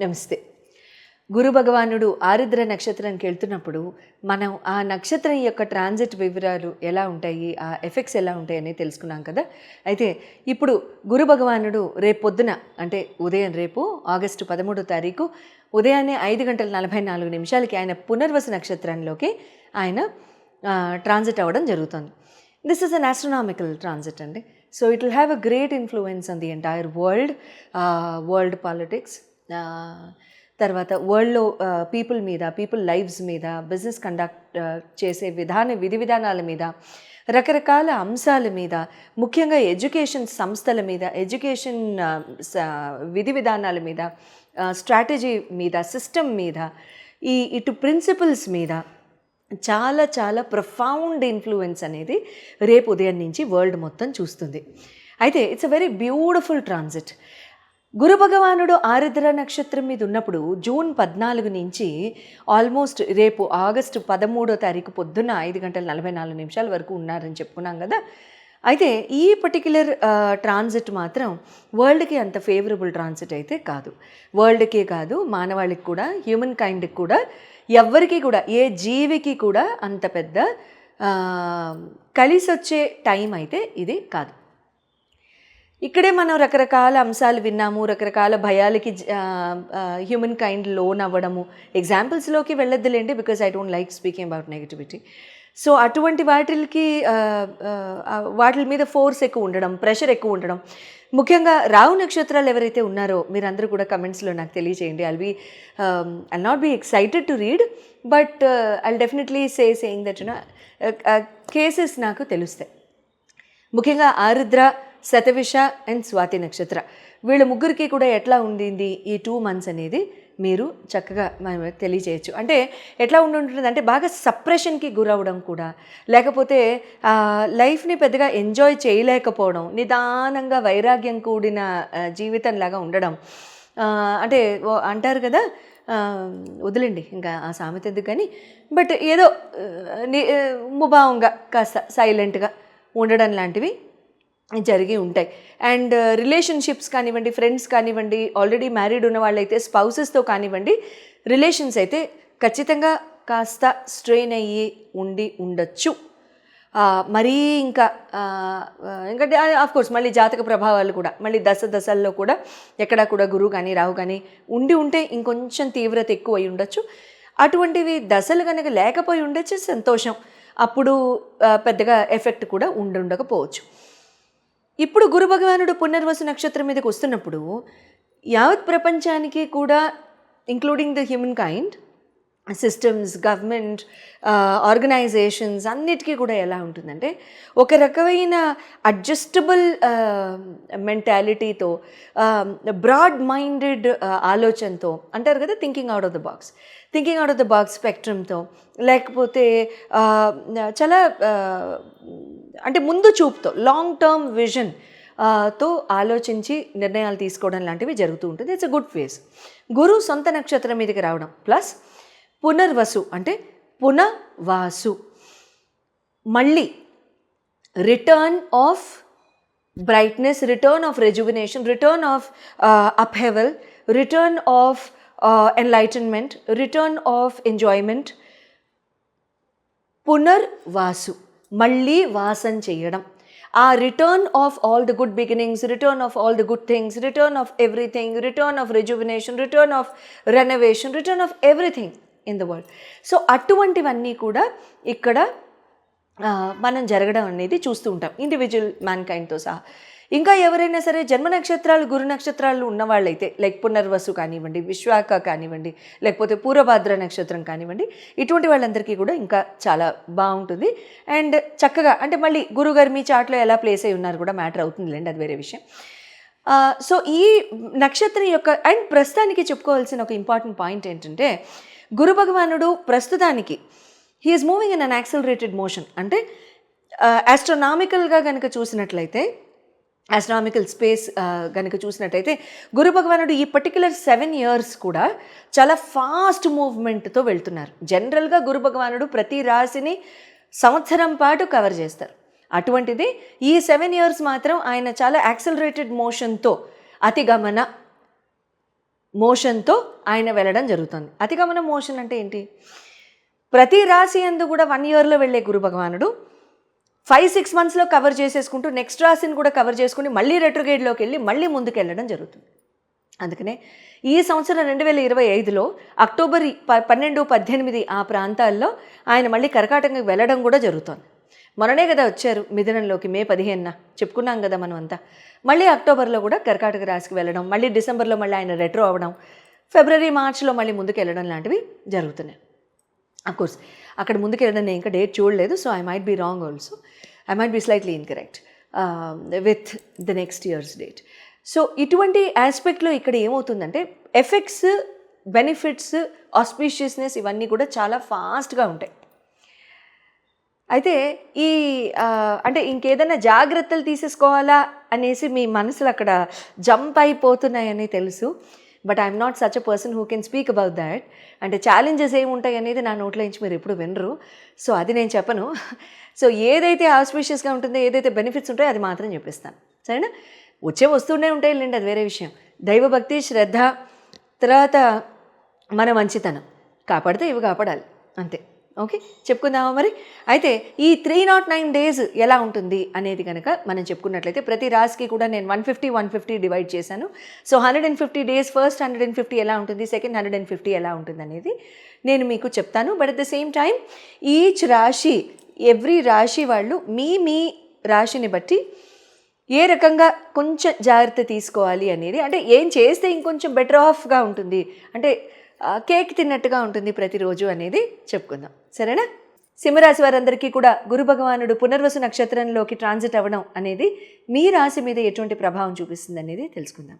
నమస్తే. గురు భగవానుడు ఆరుద్ర నక్షత్రానికి వెళ్తున్నప్పుడు మనం ఆ నక్షత్రం యొక్క ట్రాన్సిట్ వివరాలు ఎలా ఉంటాయి ఆ ఎఫెక్ట్స్ ఎలా ఉంటాయి తెలుసుకున్నాం కదా. అయితే ఇప్పుడు గురు భగవానుడు రేపు పొద్దున అంటే ఉదయం రేపు ఆగస్టు పదమూడో తారీఖు ఉదయాన్నే ఐదు గంటల నలభై నాలుగు నిమిషాలకి ఆయన పునర్వసు నక్షత్రంలోకి ఆయన ట్రాన్సిట్ అవ్వడం జరుగుతుంది. This is an astronomical transit అండి. So it will have a great influence on the entire world world politics తర్వాత వరల్డ్లో పీపుల్ మీద పీపుల్ లైవ్స్ మీద బిజినెస్ కండక్ట్ చేసే విధాన విధి విధానాల మీద రకరకాల అంశాల మీద ముఖ్యంగా ఎడ్యుకేషన్ సంస్థల మీద ఎడ్యుకేషన్ విధి విధానాల మీద స్ట్రాటజీ మీద సిస్టమ్ మీద ఈ ఇటు ప్రిన్సిపల్స్ మీద చాలా చాలా ప్రొఫౌండ్ ఇన్ఫ్లుయెన్స్ అనేది రేపు ఉదయం నుంచి వరల్డ్ మొత్తం చూస్తుంది. అయితే it's a very beautiful transit. గురు భగవానుడు ఆరుద్ర నక్షత్రం మీద ఉన్నప్పుడు జూన్ పద్నాలుగు నుంచి ఆల్మోస్ట్ రేపు ఆగస్టు పదమూడో తారీఖు పొద్దున్న ఐదు గంటల నలభై నాలుగు నిమిషాల వరకు ఉన్నారని చెప్పుకున్నాం కదా. అయితే ఈ పర్టిక్యులర్ ట్రాన్సిట్ మాత్రం వరల్డ్కి అంత ఫేవరబుల్ ట్రాన్సిట్ అయితే కాదు. వరల్డ్కే కాదు మానవాళికి కూడా హ్యూమన్ కైండ్కి కూడా ఎవ్వరికి కూడా ఏ జీవికి కూడా అంత పెద్ద కలిసొచ్చే టైం అయితే ఇది కాదు. ఇక్కడే మనం రకరకాల అంశాలు విన్నాము రకరకాల భయాలకి హ్యూమన్ కైండ్ లోన్ అవ్వడము. ఎగ్జాంపుల్స్లోకి వెళ్ళొద్దులేండి because I don't like speaking about negativity so అటువంటి వాటికి వాటి మీద ఫోర్స్ ఎక్కువ ఉండడం ప్రెషర్ ఎక్కువ ఉండడం. ముఖ్యంగా రావు నక్షత్రాలు ఎవరైతే ఉన్నారో మీరందరూ కూడా కమెంట్స్లో నాకు తెలియచేయండి. I'll be I'll not be excited to read but I'll definitely say saying that cases నాకు తెలుస్తాయి. ముఖ్యంగా ఆరుద్ర శతవిష అండ్ స్వాతి నక్షత్ర. వీళ్ళ ముగ్గురికి కూడా ఎట్లా ఉండింది ఈ టూ మంత్స్ అనేది మీరు చక్కగా మనం తెలియచేయచ్చు. అంటే ఎట్లా ఉండి ఉంటుంది అంటే బాగా సప్రెషన్కి గురవడం కూడా లేకపోతే లైఫ్ని పెద్దగా ఎంజాయ్ చేయలేకపోవడం నిదానంగా వైరాగ్యం కూడిన జీవితంలాగా ఉండడం. అంటే అంటారు కదా వదిలేండి ఇంకా ఆ సామెత ఎందుకు కానీ బట్ ఏదో ముభావంగా కాస్త సైలెంట్గా ఉండడం లాంటివి జరిగి ఉంటాయి. అండ్ రిలేషన్షిప్స్ uh, కానివ్వండి ఫ్రెండ్స్ కానివ్వండి ఆల్రెడీ మ్యారీడ్ ఉన్న వాళ్ళైతే స్పౌసెస్తో కానివ్వండి రిలేషన్స్ అయితే ఖచ్చితంగా కాస్త స్ట్రెయిన్ అయ్యి ఉండి ఉండొచ్చు. మరీ ఇంకా ఎందుకంటే కోర్స్ మళ్ళీ జాతక ప్రభావాలు కూడా మళ్ళీ దశ దశల్లో కూడా ఎక్కడ కూడా గురువు కానీ రావు కానీ ఉండి ఉంటే ఇంకొంచెం తీవ్రత ఎక్కువ అయి ఉండొచ్చు. అటువంటివి దశలు కనుక లేకపోయి ఉండొచ్చు సంతోషం. అప్పుడు పెద్దగా ఎఫెక్ట్ కూడా ఉండుండకపోవచ్చు. ఇప్పుడు గురు భగవానుడు పునర్వసు నక్షత్రం మీదకి వస్తున్నప్పుడు యావత్ ప్రపంచానికి కూడా including the humankind systems government organizations అన్నిటికీ కూడా ఎలా ఉంటుందంటే ఒక రకమైన అడ్జస్టబుల్ మెంటాలిటీతో బ్రాడ్ మైండెడ్ ఆలోచనతో అంటారు కదా thinking out of the box thinking out of the box స్పెక్ట్రమ్తో లేకపోతే uh, చాలా uh, అంటే ముందు చూపుతో లాంగ్ టర్మ్ విజన్తో ఆలోచించి నిర్ణయాలు తీసుకోవడం లాంటివి జరుగుతూ ఉంటుంది. ఇట్స్ అ గుడ్ ఫేస్ గురు సొంత నక్షత్రం మీదకి రావడం. ప్లస్ పునర్వసు అంటే పునవాసు. మళ్ళీ return of brightness return of rejuvenation return of upheaval return of enlightenment return of enjoyment Punarvasu. మళ్ళీ వాసం చేయడం. ఆ return of all the good beginnings return of all the good things return of everything return of rejuvenation return of renovation return of everything in the world so అటువంటివన్నీ కూడా ఇక్కడ మనం జరగడం అనేది చూస్తూ ఉంటాం. ఇండివిజువల్ మ్యాన్ కైండ్తో సహా. ఇంకా ఎవరైనా సరే జన్మ నక్షత్రాలు గురు నక్షత్రాలు ఉన్నవాళ్ళైతే లైక్ పునర్వసు కానివ్వండి విశ్వాక కానివ్వండి లేకపోతే పూర్వభాద్ర నక్షత్రం కానివ్వండి ఇటువంటి వాళ్ళందరికీ కూడా ఇంకా చాలా బాగుంటుంది. అండ్ చక్కగా అంటే మళ్ళీ గురుగారు మీ చాట్లో ఎలా ప్లేస్ అయి ఉన్నారు కూడా మ్యాటర్ అవుతుందిలేండి అది వేరే విషయం. సో ఈ నక్షత్రం యొక్క అండ్ ప్రస్తుతానికి చెప్పుకోవాల్సిన ఒక ఇంపార్టెంట్ పాయింట్ ఏంటంటే గురు భగవానుడు ప్రస్తుతానికి he is moving in an accelerated motion అంటే ఆస్ట్రోనామికల్గా కనుక చూసినట్లయితే ఆస్ట్రామికల్ స్పేస్ కనుక చూసినట్టయితే గురు భగవానుడు ఈ పర్టికులర్ సెవెన్ ఇయర్స్ కూడా చాలా ఫాస్ట్ మూవ్మెంట్తో వెళ్తున్నారు. జనరల్గా గురు భగవానుడు ప్రతి రాశిని సంవత్సరం పాటు కవర్ చేస్తారు. అటువంటిది ఈ సెవెన్ ఇయర్స్ మాత్రం ఆయన చాలా యాక్సలరేటెడ్ మోషన్తో అతిగమన మోషన్తో ఆయన వెళ్ళడం జరుగుతుంది. అతిగమన మోషన్ అంటే ఏంటి? ప్రతి రాశి అందు కూడా వన్ ఇయర్లో వెళ్ళే గురు భగవానుడు ఫైవ్ సిక్స్ మంత్స్లో కవర్ చేసేసుకుంటూ నెక్స్ట్ రాశిని కూడా కవర్ చేసుకుని మళ్ళీ రెట్రోగేడ్లోకి వెళ్ళి మళ్ళీ ముందుకు వెళ్ళడం జరుగుతుంది. అందుకనే ఈ సంవత్సరం రెండు వేల ఇరవై ఐదులో అక్టోబర్ ప పన్నెండు పద్దెనిమిది ఆ ప్రాంతాల్లో ఆయన మళ్ళీ కర్కాటకంకి వెళ్ళడం కూడా జరుగుతోంది. మొన్ననే కదా వచ్చారు మిథునంలోకి మే పదిహేనున. చెప్పుకున్నాం కదా మనం అంతా మళ్ళీ అక్టోబర్లో కూడా కర్కాటక రాశికి వెళ్ళడం మళ్ళీ డిసెంబర్లో మళ్ళీ ఆయన రెట్రో అవ్వడం ఫిబ్రవరి మార్చిలో మళ్ళీ ముందుకు వెళ్ళడం లాంటివి జరుగుతున్నాయి. కోర్స్ అక్కడ ముందుకు వెళ్ళడం నేను ఇంకా డేట్ చూడలేదు so I might be wrong also I might be slightly incorrect with the next year's date so ఇటువంటి ఆస్పెక్ట్లో ఇక్కడ ఏమవుతుందంటే ఎఫెక్ట్స్ బెనిఫిట్స్ ఆస్పీషియస్నెస్ ఇవన్నీ కూడా చాలా ఫాస్ట్గా ఉంటాయి. అయితే ఈ అంటే ఇంకేదైనా జాగ్రత్తలు తీసేసుకోవాలా అనేసి మీ మనసులు అక్కడ జంప్ అయిపోతున్నాయని తెలుసు. But I'm not such a person who can speak about that అంటే ఛాలెంజెస్ ఏముంటాయి అనేది నా నోట్లో నుంచి మీరు ఎప్పుడు వినరు. సో అది నేను చెప్పను. సో ఏదైతే ఆస్పిషియస్గా ఉంటుందో ఏదైతే బెనిఫిట్స్ ఉంటాయో అది మాత్రం చెప్పిస్తాను. సరేనా? వచ్చే వస్తూనే ఉంటాయి లేండి అది వేరే విషయం. దైవభక్తి శ్రద్ధ తర్వాత మన మంచితనం. కాపాడితే ఇవి కాపాడాలి. అంతే. ఓకే చెప్పుకుందామా మరి? అయితే ఈ త్రీ నాట్ నైన్ డేస్ ఎలా ఉంటుంది అనేది కనుక మనం చెప్పుకున్నట్లయితే ప్రతి రాశికి కూడా నేను one fifty one fifty divide చేశాను. So hundred and fifty days first hundred and fifty ఎలా ఉంటుంది? సెకండ్ హండ్రెడ్ అండ్ ఫిఫ్టీ ఎలా ఉంటుంది అనేది నేను మీకు చెప్తాను. But at the same time each రాశి ఎవ్రీ రాశి వాళ్ళు మీ మీ రాశిని బట్టి ఏ రకంగా కొంచెం జాగ్రత్త తీసుకోవాలి అనేది అంటే ఏం చేస్తే ఇంకొంచెం బెటర్ ఆఫ్గా ఉంటుంది అంటే కేక్ తిన్నట్టుగా ఉంటుంది ప్రతిరోజు అనేది చెప్పుకుందాం. సరేనా? సింహరాశి వారందరికీ కూడా గురు భగవానుడు పునర్వసు నక్షత్రంలోకి ట్రాన్సిట్ అవ్వడం అనేది మీ రాశి మీద ఎటువంటి ప్రభావం చూపిస్తుంది అనేది తెలుసుకుందాం.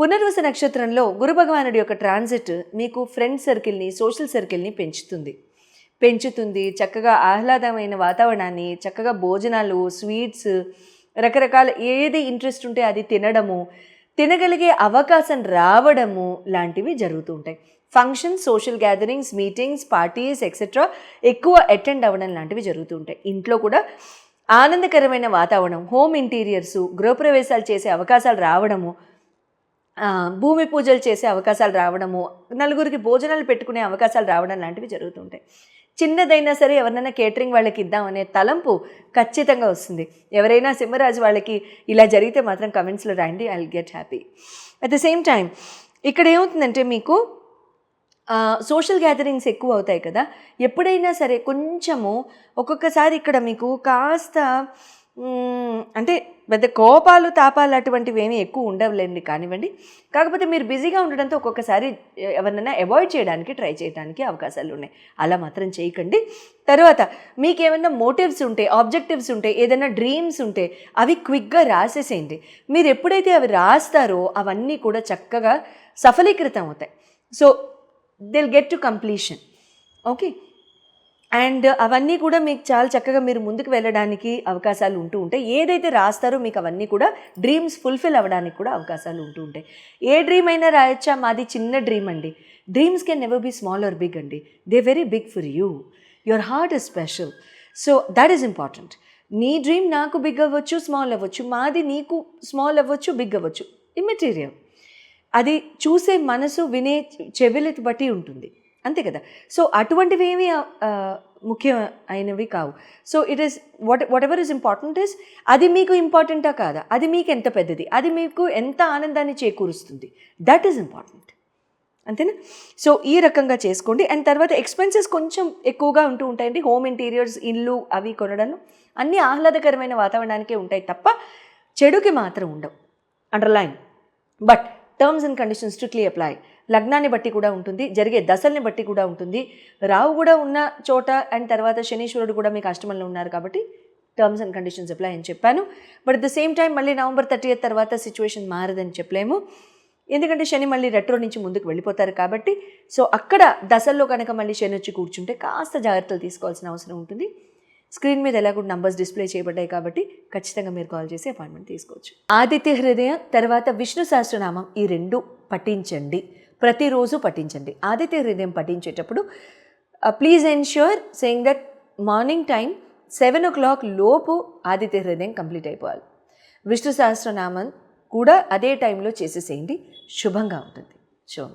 పునర్వసు నక్షత్రంలో గురు భగవానుడి యొక్క ట్రాన్సిట్ మీకు ఫ్రెండ్ సర్కిల్ని సోషల్ సర్కిల్ని పెంచుతుంది. పెంచుతుంది. చక్కగా ఆహ్లాదమైన వాతావరణాన్ని చక్కగా భోజనాలు స్వీట్స్ రకరకాల ఏది ఇంట్రెస్ట్ ఉంటే అది తినడము తినగలిగే అవకాశం రావడము లాంటివి జరుగుతూ ఉంటాయి. Functions social gatherings meetings parties etcetera ఎక్కువ అటెండ్ అవ్వడం లాంటివి జరుగుతూ ఉంటాయి. ఇంట్లో కూడా ఆనందకరమైన వాతావరణం హోమ్ ఇంటీరియర్స్ గృహప్రవేశాలు చేసే అవకాశాలు రావడము భూమి పూజలు చేసే అవకాశాలు రావడము నలుగురికి భోజనాలు పెట్టుకునే అవకాశాలు రావడం లాంటివి జరుగుతుంటాయి చిన్నదైనా సరే ఎవరినైనా కేటరింగ్ వాళ్ళకి ఇద్దామనే తలంపు ఖచ్చితంగా వస్తుంది. ఎవరైనా సింహరాజు వాళ్ళకి ఇలా జరిగితే మాత్రం కమెంట్స్లో రాయండి I get happy at the same time ఇక్కడ ఏమవుతుందంటే మీకు సోషల్ గ్యాదరింగ్స్ ఎక్కువ అవుతాయి కదా. ఎప్పుడైనా సరే కొంచెము ఒక్కొక్కసారి ఇక్కడ మీకు కాస్త అంటే పెద్ద కోపాలు తాపాలు అటువంటివి ఏమీ ఎక్కువ ఉండవులేండి కానివ్వండి. కాకపోతే మీరు బిజీగా ఉండడంతో ఒక్కొక్కసారి ఎవరినైనా అవాయిడ్ చేయడానికి ట్రై చేయడానికి అవకాశాలు ఉన్నాయి. అలా మాత్రం చేయకండి. తర్వాత మీకు ఏమైనా మోటివ్స్ ఉంటే ఆబ్జెక్టివ్స్ ఉంటే ఏదైనా డ్రీమ్స్ ఉంటే అవి క్విక్గా రాసేసేయండి. మీరు ఎప్పుడైతే అవి రాస్తారో అవన్నీ కూడా చక్కగా సఫలీకృతం అవుతాయి so they'll get to completion okay and అవన్నీ కూడా మీకు చాలా చక్కగా మీరు ముందుకు వెళ్ళడానికి అవకాశాలు ఉంటూ ఉంటాయి. ఏదైతే రాస్తారో మీకు అవన్నీ కూడా డ్రీమ్స్ ఫుల్ఫిల్ అవ్వడానికి కూడా అవకాశాలు ఉంటూ ఉంటాయి. ఏ డ్రీమ్ అయినా రాయొచ్చా? మాది చిన్న డ్రీమ్ అండి. Dreams can never be small or big అండి. They very big for you your heart is special so that is important నీ డ్రీమ్ నాకు బిగ్ అవ్వచ్చు స్మాల్ అవ్వచ్చు. మాది నీకు స్మాల్ అవ్వచ్చు బిగ్ అవ్వచ్చు. ఇమ్మెటీరియల్ అది చూసే మనసు వినే చెవిలి బట్టి ఉంటుంది. అంతే కదా? సో అటువంటివి ఏమి ముఖ్యమైనవి కావు. So it is what whatever is important is అది మీకు ఇంపార్టెంటా కాదా? అది మీకు ఎంత పెద్దది? అది మీకు ఎంత ఆనందాన్ని చేకూరుస్తుంది? దట్ ఈస్ ఇంపార్టెంట్ అంతేనా? సో ఈ రకంగా చేసుకోండి. అండ్ తర్వాత ఎక్స్పెన్సెస్ కొంచెం ఎక్కువగా ఉంటూ ఉంటాయండి. హోమ్ ఇంటీరియర్స్ ఇల్లు అవి కొనడంలో అన్నీ ఆహ్లాదకరమైన వాతావరణానికే ఉంటాయి తప్ప చెడుకి మాత్రం ఉండవు. Underline but terms and conditions strictly apply లగ్నాన్ని బట్టి కూడా ఉంటుంది జరిగే దశల్ని బట్టి కూడా ఉంటుంది. రావు కూడా ఉన్న చోట అండ్ తర్వాత శనీశ్వరుడు కూడా మీకు అష్టమంలో ఉన్నారు కాబట్టి టర్మ్స్ అండ్ కండిషన్స్ అప్లై అని చెప్పాను. But at the same time మళ్ళీ నవంబర్ థర్టీ ఎయిత్ తర్వాత సిచ్యువేషన్ మారదని చెప్పలేము. ఎందుకంటే శని మళ్ళీ రెట్రో నుంచి ముందుకు వెళ్ళిపోతారు కాబట్టి సో అక్కడ దశల్లో కనుక మళ్ళీ శని వచ్చి కూర్చుంటే కాస్త జాగ్రత్తలు తీసుకోవాల్సిన అవసరం ఉంటుంది. స్క్రీన్ మీద ఎలా కూడా నంబర్స్ డిస్ప్లే చేయబడ్డాయి కాబట్టి ఖచ్చితంగా మీరు కాల్ చేసి అపాయింట్మెంట్ తీసుకోవచ్చు. ఆదిత్య హృదయం తర్వాత విష్ణు సహస్రనామం ఈ రెండు పఠించండి. ప్రతిరోజు పఠించండి. Aditya Hridayam పఠించేటప్పుడు please ensure saying that morning time seven o'clock లోపు ఆదిత్య హృదయం కంప్లీట్ అయిపోవాలి. విష్ణు సహస్రనామం కూడా అదే టైంలో చేసేసేయండి. శుభంగా ఉంటుంది. శుభం